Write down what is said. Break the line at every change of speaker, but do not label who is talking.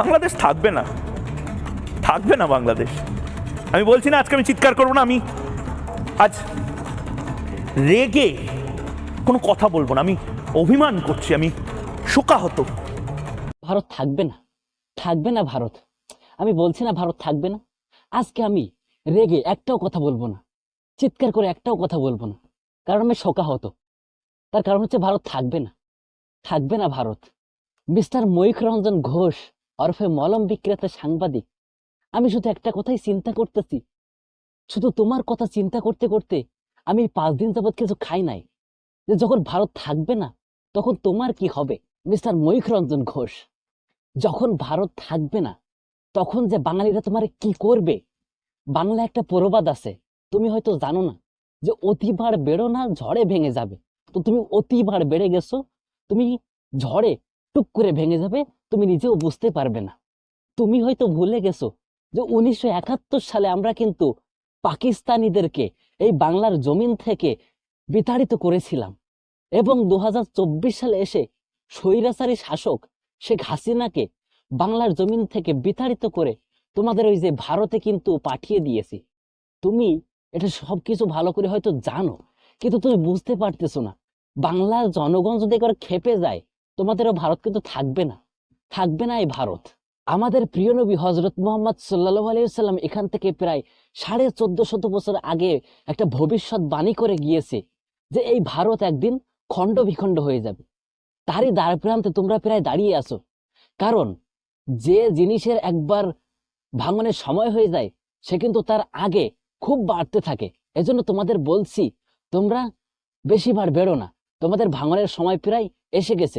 বাংলাদেশ থাকবে না। থাকবে না বাংলাদেশ। আমি বলছি না, আজকে আমি চিৎকার করব না, আমি আজ রেগে কোনো কথা বলব না, আমি অভিমান করছি, আমি শোকাহত।
ভারত থাকবে না থাকবে না ভারত। আমি বলছি না ভারত থাকবে না, আজকে আমি রেগে একটাও কথা বলব না, চিৎকার করে একটাও কথা বলব না, কারণ আমি শোকা হতো তার কারণ হচ্ছে ভারত থাকবে না থাকবে না ভারত। মিস্টার ময়ূখ রঞ্জন ঘোষ ওরফে মলম বিক্রেতা সাংবাদিক। আমি শুধু একটা কথাই চিন্তা করতেছি। শুধু তোমার কথা চিন্তা করতে করতে আমি পাঁচ দিন যাবৎ কিছু খাই নাই। যে যখন ভারত থাকবে না, তখন তোমার কি হবে? মিস্টার ময়ূখ রঞ্জন ঘোষ, যখন ভারত থাকবে না, তখন যে বাঙালিরা তোমার কি করবে? বাংলা একটা প্রবাদ আছে, তুমি হয়তো জানো না, যে অতিবার বেড়ো না, ঝড়ে ভেঙে যাবে। তো তুমি অতিবার বেড়ে গেছো, তুমি ঝড়ে টুক করে ভেঙে যাবে তুমি নিজেও বুঝতে পারবে না। তুমি হয়তো ভুলে গেছো যে উনিশশো একাত্তর সালে আমরা কিন্তু পাকিস্তানিদেরকে এই বাংলার জমিন থেকে বিতাড়িত করেছিলাম এবং দু হাজার চব্বিশ সালে এসে স্বৈরাচারী শাসক শেখ হাসিনাকে বাংলার জমিন থেকে বিতাড়িত করে তোমাদের ওই যে ভারতে কিন্তু পাঠিয়ে দিয়েছি। তুমি এটা সবকিছু ভালো করে হয়তো জানো, কিন্তু তুমি বুঝতে পারতেছো না। বাংলার জনগণ যদি একবার খেপে যায়, তোমাদেরও ভারত কিন্তু থাকবে না। থাকবে না এই ভারত। আমাদের প্রিয় নবী হজরত মোহাম্মদ সাল্লাহ আলাইসাল্লাম এখান থেকে প্রায় সাড়ে চোদ্দ শত বছর আগে একটা ভবিষ্যৎ বাণী করে গিয়েছে যে এই ভারত একদিন খণ্ড বিখণ্ড হয়ে যাবে। তারই দ্বার প্রান্তে তোমরা প্রায় দাঁড়িয়ে আছো। কারণ যে জিনিসের একবার ভাঙনের সময় হয়ে যায়, সে কিন্তু তার আগে খুব বাড়তে থাকে। এজন্য তোমাদের বলছি, তোমরা বেশিবার বেরো না। তোমাদের ভাঙনের সময় প্রায় এসে গেছে।